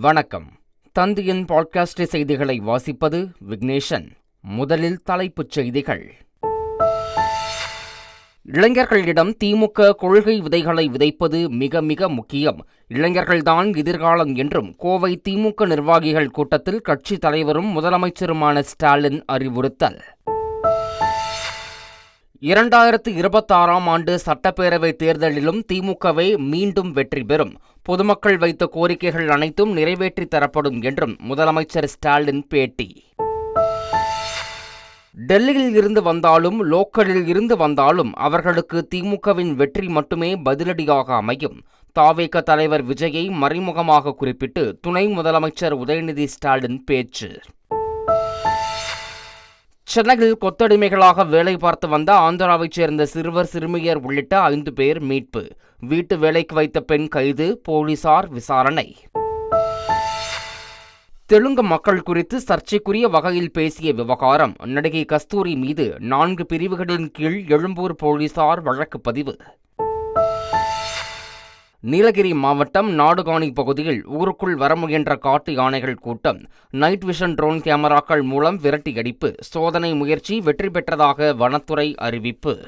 வணக்கம். தந்தியின் பாட்காஸ்ட் செய்திகளை வாசிப்பது விக்னேஷன். முதலில் தலைப்புச் செய்திகள். இளைஞர்களிடம் திமுக கொள்கை விதைகளை விதைப்பது மிக மிக முக்கியம். இளைஞர்கள்தான் எதிர்காலம் என்றும் கோவை திமுக நிர்வாகிகள் கூட்டத்தில் கட்சித் தலைவரும் முதலமைச்சருமான ஸ்டாலின் அறிவுறுத்தல். இரண்டாயிரத்து இருபத்தாறாம் ஆண்டு சட்டப்பேரவை தேர்தலிலும் திமுகவே மீண்டும் வெற்றி பெறும். பொதுமக்கள் வைத்த கோரிக்கைகள் அனைத்தும் நிறைவேற்றி தரப்படும் என்றும் முதலமைச்சர் ஸ்டாலின் பேட்டி. டெல்லியில் இருந்து வந்தாலும் லோக்கலில் இருந்து வந்தாலும் அவர்களுக்கு திமுகவின் வெற்றி மட்டுமே பதிலடியாக அமையும். தாவேக தலைவர் விஜயை மறைமுகமாக குறிப்பிட்டு துணை முதலமைச்சர் உதயநிதி ஸ்டாலின் பேச்சு. சென்னையில் கொத்தடிமைகளாக வேலை பார்த்து வந்த ஆந்திராவைச் சேர்ந்த சிறுவர் சிறுமியர் உள்ளிட்ட ஐந்து பேர் மீட்பு. வீட்டு வேலைக்கு வைத்த பெண் கைது போலீசார் விசாரணை. தெலுங்கு மக்கள் குறித்து சர்ச்சைக்குரிய வகையில் பேசிய விவகாரம். நடிகை கஸ்தூரி மீது நான்கு பிரிவுகளின் கீழ் எழும்பூர் போலீசார் வழக்கு பதிவு. நீலகிரி மாவட்டம் நாடுகாணி பகுதியில் ஊருக்குள் வர முயன்ற காட்டு யானைகள் கூட்டம். நைட் விஷன் ட்ரோன் கேமராக்கள் மூலம் விரட்டியடிப்பு சோதனை முயற்சி வெற்றி பெற்றதாக வனத்துறை அறிவிப்பு.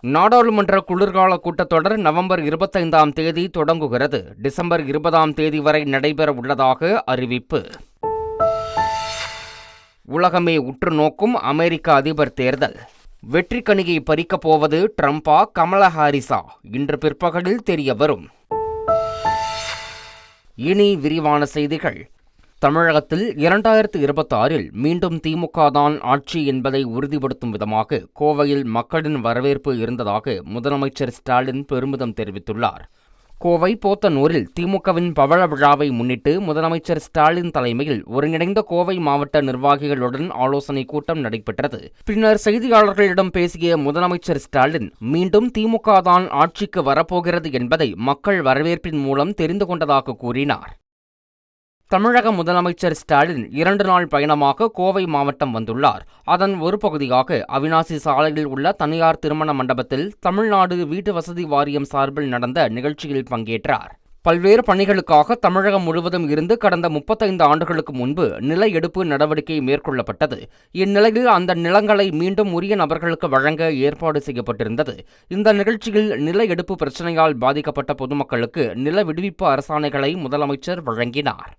நாடாளுமன்ற குளிர்கால கூட்டத்தொடர் நவம்பர் இருபத்தைந்தாம் தேதி தொடங்குகிறது. டிசம்பர் இருபதாம் தேதி வரை நடைபெற உள்ளதாக அறிவிப்பு. உலகமே உற்று நோக்கும் அமெரிக்க அதிபர் தேர்தல். வெற்றி கணிகை பறிக்கப் போவது ட்ரம்பா கமலா ஹாரிஸா இன்று பிற்பகலில் தெரிய வரும். இனி விரிவான செய்திகள். தமிழகத்தில் இரண்டாயிரத்து இருபத்தி ஆறில் மீண்டும் திமுக தான் ஆட்சி என்பதை உறுதிப்படுத்தும் விதமாக கோவையில் மக்களின் வரவேற்பு இருந்ததாக முதலமைச்சர் ஸ்டாலின் பெருமிதம் தெரிவித்துள்ளார். கோவை போத்தனூரில் திமுகவின் பவள விழாவை முன்னிட்டு முதலமைச்சர் ஸ்டாலின் தலைமையில் ஒருங்கிணைந்த கோவை மாவட்ட நிர்வாகிகளுடன் ஆலோசனை கூட்டம் நடைபெற்றது. பின்னர் செய்தியாளர்களிடம் பேசிய முதலமைச்சர் ஸ்டாலின் மீண்டும் திமுக தான் ஆட்சிக்கு வரப்போகிறது என்பதை மக்கள் வரவேற்பின் மூலம் தெரிந்து கொண்டதாக கூறினார். தமிழக முதலமைச்சர் ஸ்டாலின் இரண்டு நாள் பயணமாக கோவை மாவட்டம் வந்துள்ளார். அதன் ஒரு பகுதியாக அவினாசி சாலையில் உள்ள தனியார் திருமண மண்டபத்தில் தமிழ்நாடு வீட்டு வசதி வாரியம் சார்பில் நடந்த நிகழ்ச்சியில் பங்கேற்றார். பல்வேறு பணிகளுக்காக தமிழகம் முழுவதும் இருந்து கடந்த முப்பத்தைந்து ஆண்டுகளுக்கு முன்பு நில எடுப்பு நடவடிக்கை மேற்கொள்ளப்பட்டது. இந்நிலையில் அந்த நிலங்களை மீண்டும் உரிய நபர்களுக்கு வழங்க ஏற்பாடு செய்யப்பட்டிருந்தது. இந்த நிகழ்ச்சியில் நில எடுப்பு பிரச்சினையால் பாதிக்கப்பட்ட பொதுமக்களுக்கு நில விடுவிப்பு அரசாணைகளை முதலமைச்சர் வழங்கினார்.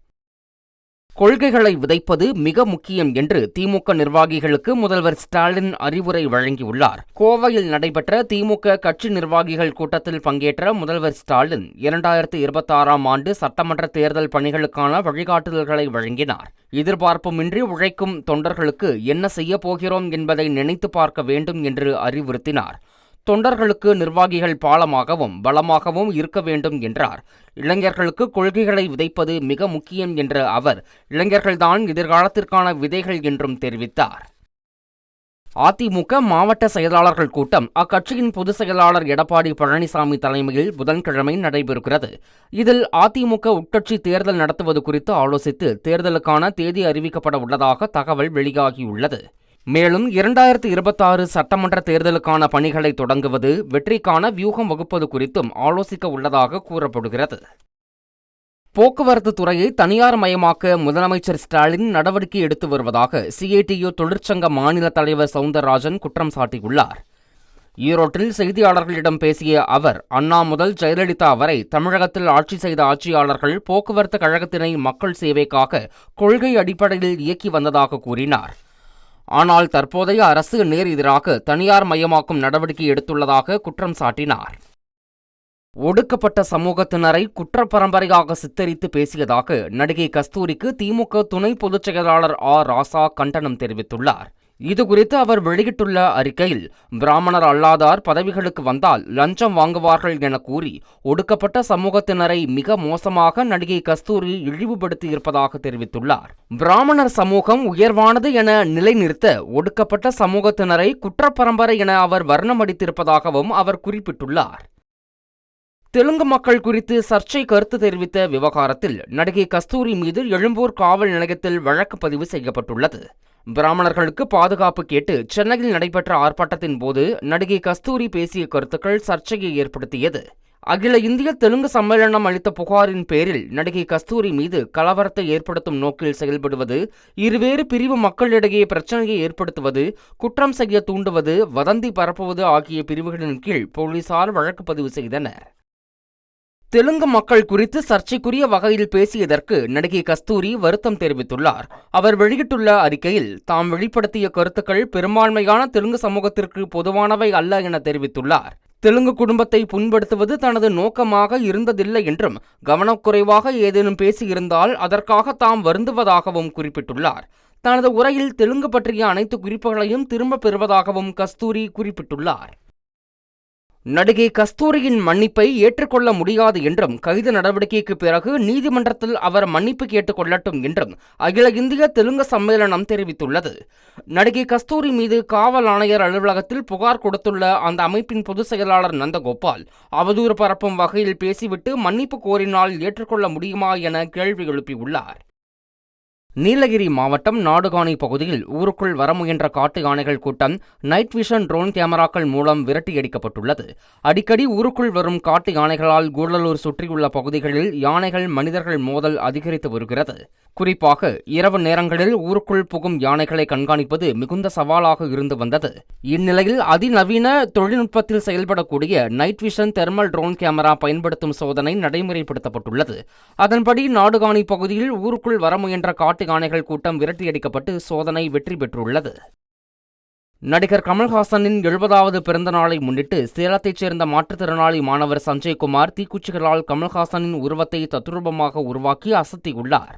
கொள்கைகளை விதைப்பது மிக முக்கியம் என்று திமுக நிர்வாகிகளுக்கு முதல்வர் ஸ்டாலின் அறிவுரை வழங்கியுள்ளார். கோவையில் நடைபெற்ற திமுக கட்சி நிர்வாகிகள் கூட்டத்தில் பங்கேற்ற முதல்வர் ஸ்டாலின் இரண்டாயிரத்து இருபத்தாறாம் ஆண்டு சட்டமன்ற தேர்தல் பணிகளுக்கான வழிகாட்டுதல்களை வழங்கினார். எதிர்பார்ப்புமின்றி உழைக்கும் தொண்டர்களுக்கு என்ன செய்யப் போகிறோம் என்பதை நினைத்து பார்க்க வேண்டும் என்று அறிவுறுத்தினார். தொண்டர்களுக்கு நிர்வாகிகள் பாலமாகவும் பலமாகவும் இருக்க வேண்டும் என்றார். இளைஞர்களுக்கு கொள்கைகளை விதைப்பது மிக முக்கியம் என்ற அவர் இளைஞர்கள்தான் எதிர்காலத்திற்கான விதைகள் என்றும் தெரிவித்தார். அதிமுக மாவட்ட செயலாளர்கள் கூட்டம் அக்கட்சியின் பொதுச் செயலாளர் எடப்பாடி பழனிசாமி தலைமையில் புதன்கிழமை நடைபெறுகிறது. இதில் அதிமுக உட்கட்சி தேர்தல் நடத்துவது குறித்து ஆலோசித்து தேர்தலுக்கான தேதி அறிவிக்கப்பட உள்ளதாக தகவல் வெளியாகியுள்ளது. மேலும் இரண்டாயிரத்து இருபத்தாறு சட்டமன்ற தேர்தலுக்கான பணிகளை தொடங்குவது வெற்றிக்கான வியூகம் வகுப்பது குறித்தும் ஆலோசிக்க உள்ளதாக கூறப்படுகிறது. போக்குவரத்து துறையை தனியார் மயமாக்க முதலமைச்சர் ஸ்டாலின் நடவடிக்கை எடுத்து வருவதாக சிஐடியு தொழிற்சங்க மாநில தலைவர் சவுந்தரராஜன் குற்றம் சாட்டியுள்ளார். ஈரோட்டில் செய்தியாளர்களிடம் பேசிய அவர் அண்ணா முதல் ஜெயலலிதா வரை தமிழகத்தில் ஆட்சி செய்த ஆட்சியாளர்கள் போக்குவரத்து கழகத்தினை மக்கள் சேவைக்காக கொள்கை அடிப்படையில் இயக்கி வந்ததாக கூறினார். ஆனால் தற்போதைய அரசு நேர் எதிராக தனியார் மயமாக்கும் நடவடிக்கை எடுத்துள்ளதாக குற்றம் சாட்டினார். ஒடுக்கப்பட்ட சமூகத்தினரை குற்ற பரம்பரையாக சித்தரித்து பேசியதாக நடிகை கஸ்தூரிக்கு திமுக துணை பொதுச் செயலாளர் ஆர் ராசா கண்டனம் தெரிவித்துள்ளார். இதுகுறித்து அவர் வெளியிட்டுள்ள அறிக்கையில் பிராமணர் அல்லாதார் பதவிகளுக்கு வந்தால் லஞ்சம் வாங்குவார்கள் என கூறி ஒடுக்கப்பட்ட சமூகத்தினரை மிக மோசமாக நடிகை கஸ்தூரி இழிவுபடுத்தி இருப்பதாக தெரிவித்துள்ளார். பிராமணர் சமூகம் உயர்வானது என நிலைநிறுத்த ஒடுக்கப்பட்ட சமூகத்தினரை குற்றப்பரம்பரை என அவர் வர்ணமடித்திருப்பதாகவும் அவர் குறிப்பிட்டுள்ளார். தெலுங்கு மக்கள் குறித்து சர்ச்சை கருத்து தெரிவித்த விவகாரத்தில் நடிகை கஸ்தூரி மீது எழும்பூர் காவல் நிலையத்தில் வழக்கு பதிவு செய்யப்பட்டுள்ளது. பிராமணர்களுக்கு பாதுகாப்பு கேட்டு சென்னையில் நடைபெற்ற ஆர்ப்பாட்டத்தின் போது நடிகை கஸ்தூரி பேசிய கருத்துக்கள் சர்ச்சையை ஏற்படுத்தியது. அகில இந்திய தெலுங்கு சம்மேளனம் அளித்த புகாரின் பேரில் நடிகை கஸ்தூரி மீது கலவரத்தை ஏற்படுத்தும் நோக்கில் செயல்படுவது இருவேறு பிரிவு மக்களிடையே பிரச்சனையை ஏற்படுத்துவது குற்றம் செய்ய தூண்டுவது வதந்தி பரப்புவது ஆகிய பிரிவுகளின் கீழ் போலீசார் வழக்கு பதிவு செய்தனர். தெலுங்கு மக்கள் குறித்து சர்ச்சைக்குரிய வகையில் பேசியதற்கு நடிகை கஸ்தூரி வருத்தம் தெரிவித்துள்ளார். அவர் வெளியிட்டுள்ள அறிக்கையில் தாம் வெளிப்படுத்திய கருத்துக்கள் பெரும்பான்மையான தெலுங்கு சமூகத்திற்கு பொதுவானவை அல்ல என தெரிவித்துள்ளார். தெலுங்கு குடும்பத்தை புண்படுத்துவது தனது நோக்கமாக இருந்ததில்லை என்றும் கவனக்குறைவாக ஏதேனும் பேசியிருந்தால் அதற்காக தாம் வருந்துவதாகவும் குறிப்பிட்டுள்ளார். தனது உரையில் தெலுங்கு பற்றிய அனைத்து குறிப்புகளையும் திரும்பப் பெறுவதாகவும் கஸ்தூரி குறிப்பிட்டுள்ளார். நடிகை கஸ்தூரியின் மன்னிப்பை ஏற்றுக்கொள்ள முடியாது என்றும் கைது நடவடிக்கைக்கு பிறகு நீதிமன்றத்தில் அவர் மன்னிப்பு கேட்டுக் கொள்ளட்டும் என்றும் அகில இந்திய தெலுங்கு சம்மேளனம் தெரிவித்துள்ளது. நடிகை கஸ்தூரி மீது காவல் ஆணையர் அலுவலகத்தில் புகார் கொடுத்துள்ள அந்த அமைப்பின் பொதுச் செயலாளர் நந்தகோபால் அவதூறு பரப்பும் வகையில் பேசிவிட்டு மன்னிப்பு கோரினால் ஏற்றுக்கொள்ள முடியுமா என கேள்வி எழுப்பியுள்ளார். நீலகிரி மாவட்டம் நாடுகாணி பகுதியில் ஊருக்குள் வர முயன்ற காட்டு யானைகள் கூட்டம் நைட் விஷன் ட்ரோன் கேமராக்கள் மூலம் விரட்டியடிக்கப்பட்டுள்ளது. அடிக்கடி ஊருக்குள் வரும் காட்டு யானைகளால் கூடலூர் சுற்றியுள்ள பகுதிகளில் யானைகள் மனிதர்கள் மோதல் அதிகரித்து வருகிறது. குறிப்பாக இரவு நேரங்களில் ஊருக்குள் புகும் யானைகளை கண்காணிப்பது மிகுந்த சவாலாக இருந்து வந்தது. இந்நிலையில் அதிநவீன தொழில்நுட்பத்தில் செயல்படக்கூடிய night vision thermal drone camera பயன்படுத்தும் சோதனை நடைமுறைப்படுத்தப்பட்டுள்ளது. அதன்படி நாடுகாணி பகுதியில் ஊருக்குள் வர முயன்ற காட்டு யானைகள் கூட்டம் விரட்டியடிக்கப்பட்டு சோதனை வெற்றி பெற்றுள்ளது. நடிகர் கமல்ஹாசனின் எழுபதாவது பிறந்த நாளை முன்னிட்டு சேலத்தைச் சேர்ந்த மாற்றுத்திறனாளி மாணவர் சஞ்சய்குமார் தீக்குச்சிகளால் கமல்ஹாசனின் உருவத்தை தத்ரூபமாக உருவாக்கி அசத்தியுள்ளார்.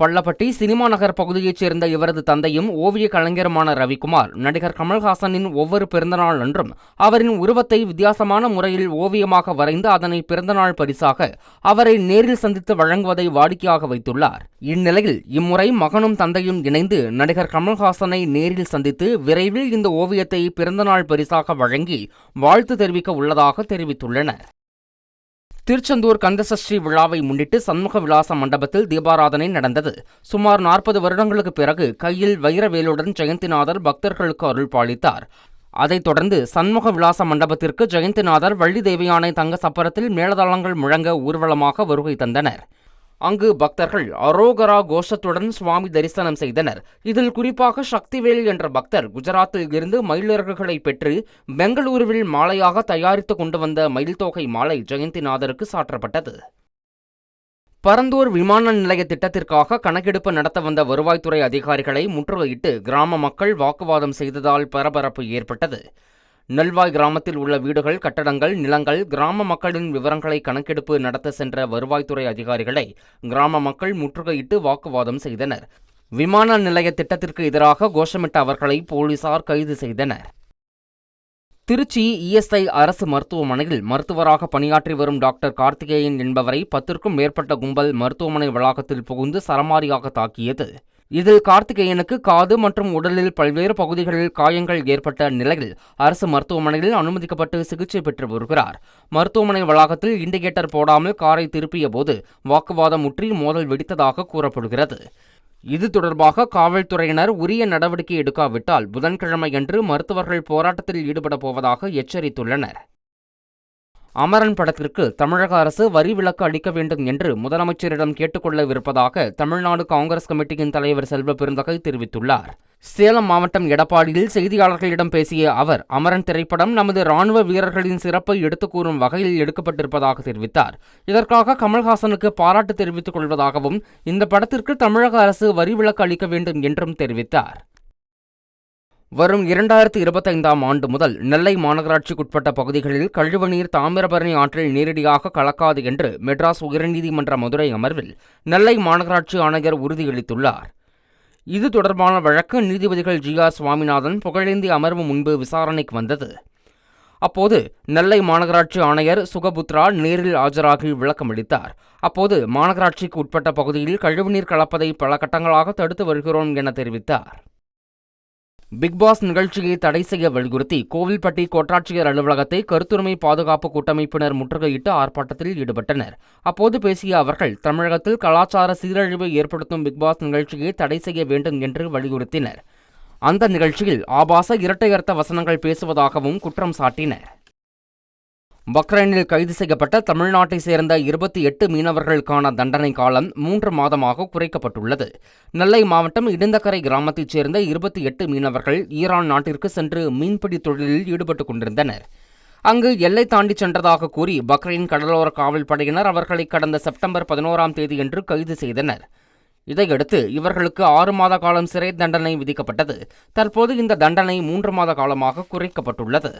பள்ளப்பட்டி சினிமா நகர் பகுதியைச் சேர்ந்த இவரது தந்தையும் ஓவிய கலைஞருமான ரவிக்குமார். நடிகர் கமல்ஹாசனின் ஒவ்வொரு பிறந்தநாள் அன்றும் அவரின் உருவத்தை வித்தியாசமான முறையில் ஓவியமாக வரைந்து அதனை பிறந்தநாள் பரிசாக அவரை நேரில் சந்தித்து வழங்குவதை வாடிக்கையாக வைத்துள்ளார். இந்நிலையில் இம்முறை மகனும் தந்தையும் இணைந்து நடிகர் கமல்ஹாசனை நேரில் சந்தித்து விரைவில் இந்த ஓவியத்தை பிறந்தநாள் பரிசாக வழங்கி வாழ்த்து தெரிவிக்க உள்ளதாக தெரிவித்துள்ளனர். திருச்செந்தூர் கந்தசஷ்டி விழாவை முன்னிட்டு சண்முக விலாச மண்டபத்தில் தீபாராதனை நடந்தது. சுமார் நாற்பது வருடங்களுக்கு பிறகு கையில் வைரவேலுடன் ஜெயந்திநாதர் பக்தர்களுக்கு அருள் பாலித்தார். அதைத் தொடர்ந்து சண்முக விலாச மண்டபத்திற்கு ஜெயந்திநாதர் வள்ளி தேவியானை தங்க சப்பரத்தில் மேளதாளங்கள் முழங்க ஊர்வலமாக வருகை தந்தனர். அங்கு பக்தர்கள் அரோகரா கோஷத்துடன் சுவாமி தரிசனம் செய்தனர். இதில் குறிப்பாக சக்திவேல் என்ற பக்தர் குஜராத்தில் இருந்து மயிலிறகுகளை பெற்று பெங்களூருவில் மாலையாக தயாரித்து கொண்டு வந்த மயில் தொகை மாலை ஜெயந்திநாதருக்கு சாற்றப்பட்டது. பரந்தூர் விமான நிலைய திட்டத்திற்காக கணக்கெடுப்பு நடத்த வந்த வருவாய்த்துறை அதிகாரிகளை முற்றுகையிட்டு கிராம மக்கள் வாக்குவாதம் செய்ததால் பரபரப்பு ஏற்பட்டது. நெல்வாய் கிராமத்தில் உள்ள வீடுகள் கட்டடங்கள் நிலங்கள் கிராம மக்களின் விவரங்களை கணக்கெடுப்பு நடத்த சென்ற வருவாய்த்துறை அதிகாரிகளை கிராம மக்கள் முற்றுகையிட்டு வாக்குவாதம் செய்தனர். விமான நிலைய திட்டத்திற்கு எதிராக கோஷமிட்ட அவர்களை போலீசார் கைது செய்தனர். திருச்சி இஎஸ்ஐ அரசு மருத்துவமனையில் மருத்துவராக பணியாற்றி வரும் டாக்டர் கார்த்திகேயன் என்பவரை பத்திற்கும் மேற்பட்ட கும்பல் மருத்துவமனை வளாகத்தில் புகுந்து சரமாரியாக தாக்கியது. இதில் கார்த்திகேயனுக்கு காது மற்றும் உடலில் பல்வேறு பகுதிகளில் காயங்கள் ஏற்பட்ட நிலையில் அரசு மருத்துவமனையில் அனுமதிக்கப்பட்டு சிகிச்சை பெற்று வருகிறார். மருத்துவமனை வளாகத்தில் இண்டிகேட்டர் போடாமல் காரை திருப்பிய போது வாக்குவாதம் முற்றி மோதல் வெடித்ததாக கூறப்படுகிறது. இது தொடர்பாக காவல்துறையினர் உரிய நடவடிக்கை எடுக்காவிட்டால் புதன்கிழமையன்று மருத்துவர்கள் போராட்டத்தில் ஈடுபடப் போவதாக எச்சரித்துள்ளனர். அமரன் படத்திற்கு தமிழக அரசு வரி விலக்கு அளிக்க வேண்டும் என்று முதலமைச்சரிடம் கேட்டுக்கொள்ளவிருப்பதாக தமிழ்நாடு காங்கிரஸ் கமிட்டியின் தலைவர் செல்வ பெருந்தகை தெரிவித்துள்ளார். சேலம் மாவட்டம் எடப்பாடியில் செய்தியாளர்களிடம் பேசிய அவர் அமரன் திரைப்படம் நமது ராணுவ வீரர்களின் சிறப்பை எடுத்துக்கூறும் வகையில் எடுக்கப்பட்டிருப்பதாக தெரிவித்தார். இதற்காக கமல்ஹாசனுக்கு பாராட்டு தெரிவித்துக் கொள்வதாகவும் இந்த படத்திற்கு தமிழக அரசு வரி விலக்கு அளிக்க வேண்டும் என்றும் தெரிவித்தார். வரும் இரண்டாயிரத்தி இருபத்தைந்தாம் ஆண்டு முதல் நெல்லை மாநகராட்சிக்குட்பட்ட பகுதிகளில் கழிவுநீர் தாமிரபரணி ஆற்றில் நேரடியாக கலக்காது என்று மெட்ராஸ் உயர்நீதிமன்ற மதுரை அமர்வில் நெல்லை மாநகராட்சி ஆணையர் உறுதியளித்துள்ளார். இது தொடர்பான வழக்கு நீதிபதிகள் ஜி ஆர் சுவாமிநாதன் புகழேந்தி அமர்வு முன்பு விசாரணைக்கு வந்தது. அப்போது நெல்லை மாநகராட்சி ஆணையர் சுகபுத்ரா நேரில் ஆஜராகி விளக்கமளித்தார் அப்போது மாநகராட்சிக்கு உட்பட்ட பகுதியில் கழிவுநீர் கலப்பதை பல கட்டங்களாக தடுத்து வருகிறோம் என தெரிவித்தார். பிக்பாஸ் நிகழ்ச்சியை தடை செய்ய வலியுறுத்தி கோவில்பட்டி கோட்டாட்சியர் அலுவலகத்தை கருத்துரிமை பாதுகாப்பு கூட்டமைப்பினர் முற்றுகையிட்டு ஆர்ப்பாட்டத்தில் ஈடுபட்டனர். அப்போது பேசிய அவர்கள் தமிழகத்தில் கலாச்சார சீரழிவை ஏற்படுத்தும் பிக்பாஸ் நிகழ்ச்சியை தடை செய்ய வேண்டும் என்று வலியுறுத்தினர். அந்த நிகழ்ச்சியில் ஆபாச இரட்டையர்த்த வசனங்கள் பேசுவதாகவும் குற்றம் சாட்டினர். பக்ரைனில் கைது செய்யப்பட்ட தமிழ்நாட்டை சேர்ந்த இருபத்தி எட்டு மீனவர்களுக்கான தண்டனை காலம் மூன்று மாதமாக குறைக்கப்பட்டுள்ளது. நெல்லை மாவட்டம் இடிந்தக்கரை கிராமத்தைச் சேர்ந்த இருபத்தி எட்டு மீனவர்கள் ஈரான் நாட்டிற்கு சென்று மீன்பிடி தொழிலில் ஈடுபட்டுக் கொண்டிருந்தனர். அங்கு எல்லை தாண்டி சென்றதாக கூறி பக்ரைன் கடலோர காவல் படையினர் அவர்களை கடந்த செப்டம்பர் பதினோராம் தேதியன்று கைது செய்தனர். இதையடுத்து இவர்களுக்கு ஆறு மாத காலம் சிறை தண்டனை விதிக்கப்பட்டது. தற்போது இந்த தண்டனை மூன்று மாத காலமாக குறைக்கப்பட்டுள்ளது.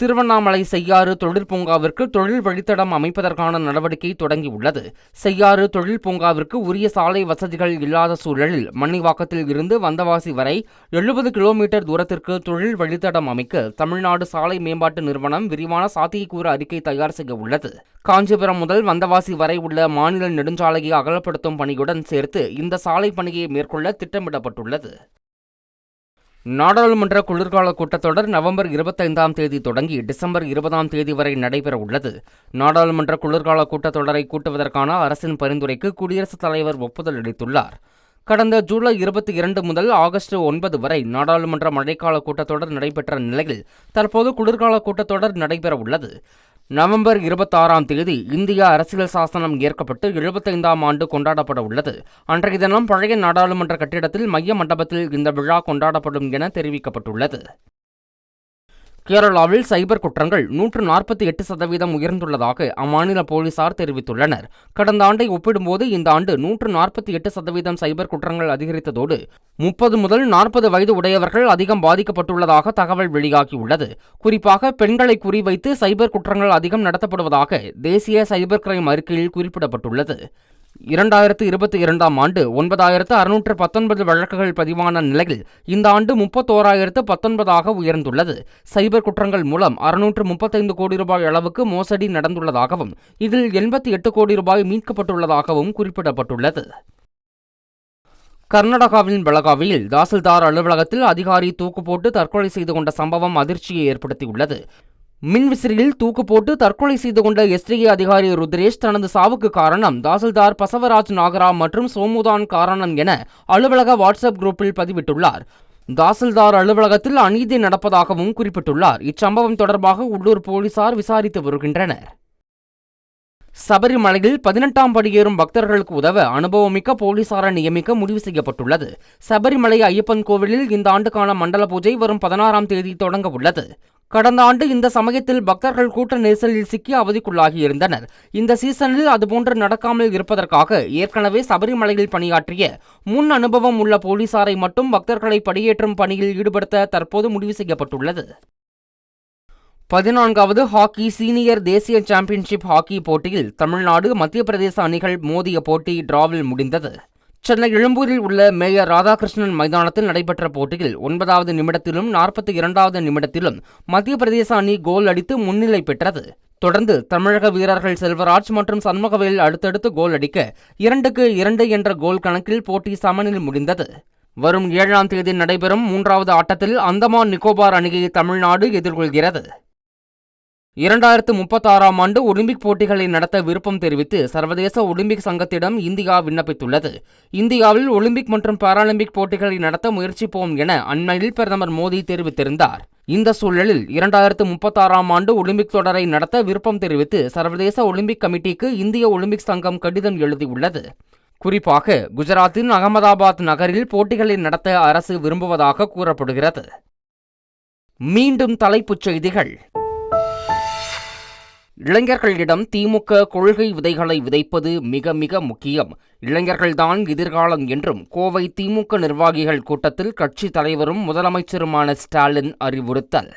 திருவண்ணாமலை செய்யாறு தொழிற்பூங்காவிற்கு தொழில் வழித்தடம் அமைப்பதற்கான நடவடிக்கை தொடங்கியுள்ளது. செய்யாறு தொழில் பூங்காவிற்கு உரிய சாலை வசதிகள் இல்லாத சூழலில் மண்ணிவாக்கத்தில் இருந்து வந்தவாசி வரை எழுபது கிலோமீட்டர் தூரத்திற்கு தொழில் வழித்தடம் அமைக்க தமிழ்நாடு சாலை மேம்பாட்டு நிறுவனம் விரிவான சாத்தியக்கூறு அறிக்கை தயார் செய்ய உள்ளது. காஞ்சிபுரம் முதல் வந்தவாசி வரை உள்ள மாநில நெடுஞ்சாலையை அகலப்படுத்தும் பணியுடன் சேர்த்து இந்த சாலை பணியை மேற்கொள்ள திட்டமிடப்பட்டுள்ளது. நாடாளுமன்ற குளிர்கால கூட்டத்தொடர் நவம்பர் இருபத்தைந்தாம் தேதி தொடங்கி டிசம்பர் இருபதாம் தேதி வரை நடைபெற உள்ளது. நாடாளுமன்ற குளிர்கால கூட்டத்தொடரை கூட்டுவதற்கான அரசின் பரிந்துரைக்கு குடியரசுத் தலைவர் ஒப்புதல் அளித்துள்ளார். கடந்த ஜூலை இருபத்தி இரண்டு முதல் ஆகஸ்ட் ஒன்பது வரை நாடாளுமன்ற மழைக்கால கூட்டத்தொடர் நடைபெற்ற நிலையில் தற்போது குளிர்கால கூட்டத்தொடர் நடைபெற உள்ளது. நவம்பர் இருபத்தாறாம் தேதி இந்திய அரசியல் சாசனம் ஏற்கப்பட்டு எழுபத்தைந்தாம் ஆண்டு கொண்டாடப்பட உள்ளது. அன்றைய தினம் பழைய நாடாளுமன்ற கட்டிடத்தில் மைய மண்டபத்தில் இந்த விழா கொண்டாடப்படும் என தெரிவிக்கப்பட்டுள்ளது. கேரளாவில் சைபர் குற்றங்கள் நூற்று நாற்பத்தி எட்டு சதவீதம் உயர்ந்துள்ளதாக அம்மாநில போலீசார் தெரிவித்துள்ளனர். கடந்த ஆண்டை ஒப்பிடும்போது இந்த ஆண்டு நூற்று நாற்பத்தி எட்டு சதவீதம் சைபர் குற்றங்கள் அதிகரித்ததோடு முப்பது முதல் நாற்பது வயது உடையவர்கள் அதிகம் பாதிக்கப்பட்டுள்ளதாக தகவல் வெளியாகியுள்ளது. குறிப்பாக பெண்களை குறிவைத்து சைபர் குற்றங்கள் அதிகம் நடத்தப்படுவதாக தேசிய சைபர் கிரைம் அறிக்கையில் குறிப்பிடப்பட்டுள்ளது. இரண்டாயிரத்து இருபத்தி இரண்டாம் ஆண்டு ஒன்பதாயிரத்து அறுநூற்று பத்தொன்பது வழக்குகள் பதிவான நிலையில் இந்த ஆண்டு முப்பத்தோராயிரத்து பத்தொன்பதாக உயர்ந்துள்ளது. சைபர் குற்றங்கள் மூலம் அறுநூற்று முப்பத்தைந்து கோடி ரூபாய் அளவுக்கு மோசடி நடந்துள்ளதாகவும் இதில் எண்பத்தி எட்டு கோடி ரூபாய் மீட்கப்பட்டுள்ளதாகவும் குறிப்பிடப்பட்டுள்ளது. கர்நாடகாவின் பெலகாவியில் தாசில்தார் அலுவலகத்தில் அதிகாரி தூக்கு போட்டு தற்கொலை செய்து கொண்ட சம்பவம் அதிர்ச்சியை ஏற்படுத்தியுள்ளது. மின்விசிறியில் தூக்கு போட்டு தற்கொலை செய்து கொண்ட எஸ்டிஏ அதிகாரி ருத்ரேஷ் தனது சாவுக்கு காரணம் தாசில்தார் பசவராஜ் நாகரா மற்றும் சோமுதான் காரணம் என அலுவலக வாட்ஸ்அப் குரூப்பில் பதிவிட்டுள்ளார். தாசில்தார் அலுவலகத்தில் அநீதி நடப்பதாகவும் குறிப்பிட்டுள்ளார். இச்சம்பவம் தொடர்பாக உள்ளூர் போலீசார் விசாரித்து வருகின்றனர். சபரிமலையில் பதினெட்டாம் படியேறும் பக்தர்களுக்கு உதவ அனுபவமிக்க போலீசாரை நியமிக்க முடிவு செய்யப்பட்டுள்ளது. சபரிமலை ஐயப்பன் கோவிலில் இந்த ஆண்டுக்கான மண்டல பூஜை வரும் பதினாறாம் தேதி தொடங்க உள்ளது. கடந்த ஆண்டு இந்த சமயத்தில் பக்தர்கள் கூட்ட நெரிசலில் சிக்கி அவதிக்குள்ளாகியிருந்தனர். இந்த சீசனில் அதுபோன்று நடக்காமல் இருப்பதற்காக ஏற்கனவே சபரிமலையில் பணியாற்றிய முன் அனுபவம் உள்ள போலீசாரை மட்டும் பக்தர்களை படியேற்றும் பணியில் ஈடுபடுத்த தற்போது முடிவு செய்யப்பட்டுள்ளது. பதினான்காவது ஹாக்கி சீனியர் தேசிய சாம்பியன்ஷிப் ஹாக்கி போட்டியில் தமிழ்நாடு மத்திய பிரதேச அணிகள் மோதிய போட்டி டிராவில் முடிந்தது. சென்னை எழும்பூரில் உள்ள மேயர் ராதாகிருஷ்ணன் மைதானத்தில் நடைபெற்ற போட்டியில் ஒன்பதாவது நிமிடத்திலும் நாற்பத்தி இரண்டாவது நிமிடத்திலும் மத்திய பிரதேச அணி கோல் அடித்து முன்னிலை பெற்றது. தொடர்ந்து தமிழக வீரர்கள் செல்வராஜ் மற்றும் சண்முகவேல் அடுத்தடுத்து கோல் அடிக்க இரண்டுக்கு இரண்டு என்ற கோல் கணக்கில் போட்டி சமனில் முடிந்தது. வரும் ஏழாம் தேதி நடைபெறும் மூன்றாவது ஆட்டத்தில் அந்தமான் நிக்கோபார் அணியை தமிழ்நாடு எதிர்கொள்கிறது. இரண்டாயிரத்து முப்பத்தாறாம் ஆண்டு ஒலிம்பிக் போட்டிகளை நடத்த விருப்பம் தெரிவித்து சர்வதேச ஒலிம்பிக் சங்கத்திடம் இந்தியா விண்ணப்பித்துள்ளது. இந்தியாவில் ஒலிம்பிக் மற்றும் பாராலிம்பிக் போட்டிகளை நடத்த முயற்சிப்போம் என அண்மையில் பிரதமர் மோடி தெரிவித்திருந்தார். இந்த சூழலில் இரண்டாயிரத்து முப்பத்தாறாம் ஆண்டு ஒலிம்பிக் தொடரை நடத்த விருப்பம் தெரிவித்து சர்வதேச ஒலிம்பிக் கமிட்டிக்கு இந்திய ஒலிம்பிக் சங்கம் கடிதம் எழுதியுள்ளது. குறிப்பாக குஜராத்தின் அகமதாபாத் நகரில் போட்டிகளை நடத்த அரசு விரும்புவதாக கூறப்படுகிறது. மீண்டும் தலைப்புச் செய்திகள். இளைஞர்களிடம் திமுக கொள்கை விதைகளை விதைப்பது மிக மிக முக்கியம். இளைஞர்கள்தான் எதிர்காலம் என்றும் கோவை திமுக நிர்வாகிகள் கூட்டத்தில் கட்சி தலைவரும் முதலமைச்சருமான ஸ்டாலின் அறிவுறுத்தல்.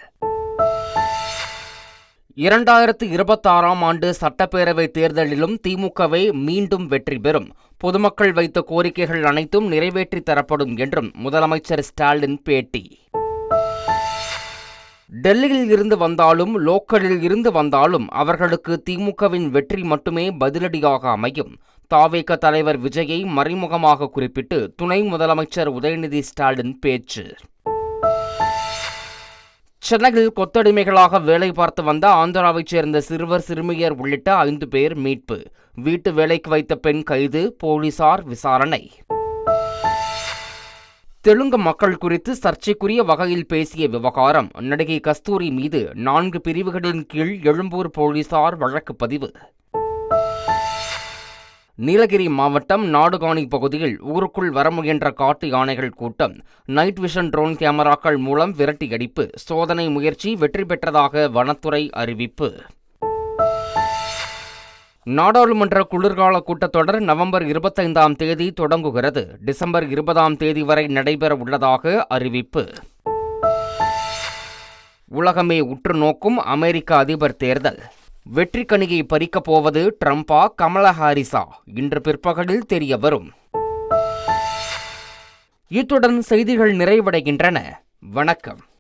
இரண்டாயிரத்து இருபத்தாறாம் ஆண்டு சட்டப்பேரவை தேர்தலிலும் திமுகவே மீண்டும் வெற்றி பெறும். பொதுமக்கள் வைத்த கோரிக்கைகள் அனைத்தும் நிறைவேற்றி தரப்படும் என்றும் முதலமைச்சர் ஸ்டாலின் பேட்டி. டெல்லியில் இருந்து வந்தாலும் லோக்கலில் இருந்து வந்தாலும் அவர்களுக்கு திமுகவின் வெற்றி மட்டுமே பதிலடியாக அமையும். தாவேக தலைவர் விஜயை மறைமுகமாக குறிப்பிட்டு துணை முதலமைச்சர் உதயநிதி ஸ்டாலின் பேச்சு. சென்னையில் கொத்தடிமைகளாக வேலை பார்த்து வந்த ஆந்திராவைச் சேர்ந்த சிறுவர் சிறுமியர் உள்ளிட்ட ஐந்து பேர் மீட்பு. வீட்டு வேலைக்கு வைத்த பெண் கைது போலீசார் விசாரணை. தெலுங்கு மக்கள் குறித்து சர்ச்சைக்குரிய வகையில் பேசிய விவகாரம் நடிகை கஸ்தூரி மீது நான்கு பிரிவுகளின் கீழ் எழும்பூர் போலீசார் வழக்கு பதிவு. நீலகிரி மாவட்டம் நாடுகாணி பகுதியில் ஊருக்குள் வர முயன்ற காட்டு யானைகள் கூட்டம் நைட் விஷன் ட்ரோன் கேமராக்கள் மூலம் விரட்டியடிப்பு சோதனை முயற்சி வெற்றி பெற்றதாக வனத்துறை அறிவிப்பு. நாடாளுமன்ற குளிர்கால கூட்டத்தொடர் நவம்பர் இருபத்தைந்தாம் தேதி தொடங்குகிறது. டிசம்பர் இருபதாம் தேதி வரை நடைபெற உள்ளதாக அறிவிப்பு. உலகமே உற்று நோக்கும் அமெரிக்க அதிபர் தேர்தல். வெற்றி கணியை பறிக்கப் போவது ட்ரம்பா கமலா ஹாரிஸா இன்று பிற்பகலில் தெரிய வரும். இத்துடன் செய்திகள் நிறைவடைகின்றன. வணக்கம்.